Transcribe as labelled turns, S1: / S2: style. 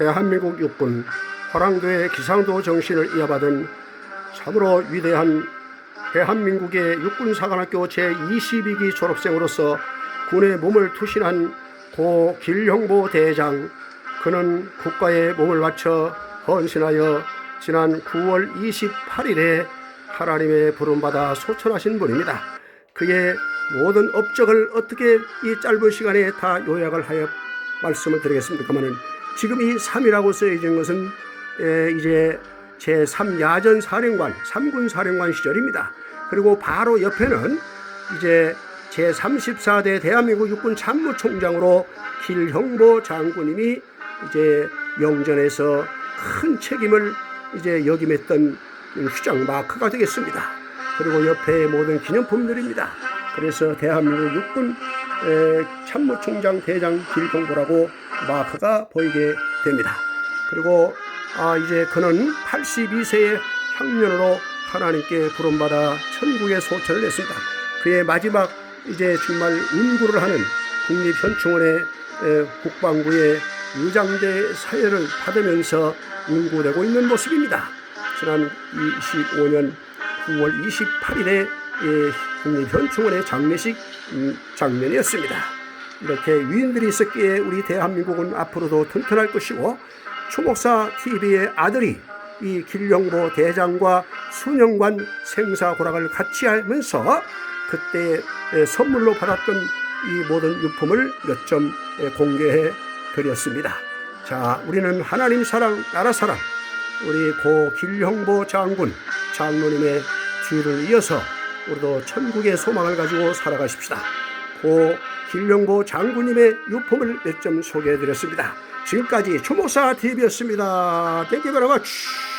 S1: 대한민국 육군 화랑도의 기상도 정신을 이어받은 참으로 위대한 대한민국의 육군사관학교 제22기 졸업생으로서 군의 몸을 투신한 고 길형보 대장 그는 국가에 몸을 바쳐 헌신하여 지난 9월 28일에 하나님의 부름받아 소천하신 분입니다. 그의 모든 업적을 어떻게 이 짧은 시간에 다 요약을 하여 말씀을 드리겠습니다만은 지금 이 3이라고 쓰여진 것은 에, 이제 제3야전 사령관, 3군 사령관 시절입니다. 그리고 바로 옆에는 이제 제34대 대한민국 육군 참모총장으로 길형보 장군님이 이제 영전에서 큰 책임을 이제 역임했던 휴장 마크가 되겠습니다. 그리고 옆에 모든 기념품들입니다. 그래서 대한민국 육군 에, 참모총장 대장 길형보라고 마크가 보이게 됩니다. 그리고 아 이제 그는 82세의 향년으로 하나님께 부름받아 천국에 소천을 했습니다. 그의 마지막 이제 정말 운구를 하는 국립현충원의 에, 국방부의 의장대 사회를 받으면서 운구되고 있는 모습입니다. 지난 25년 9월 28일에 국립현충원의 장례식 음, 장면이었습니다. 이렇게 위인들이 있었기에 우리 대한민국은 앞으로도 튼튼할 것이고 초목사 TV의 아들이 이 길령보 대장과 수년관 생사고락을 같이 하면서 그때 에, 선물로 받았던 이 모든 유품을 몇 점 공개해 드렸습니다. 자, 우리는 하나님 사랑, 나라 사랑, 우리 고 길형보 장군, 장로님의 뒤를 이어서 우리도 천국의 소망을 가지고 살아가십시다. 고 길령보 장군님의 유품을 몇 점 소개해 드렸습니다. 지금까지 초목사 TV였습니다. 베러마치.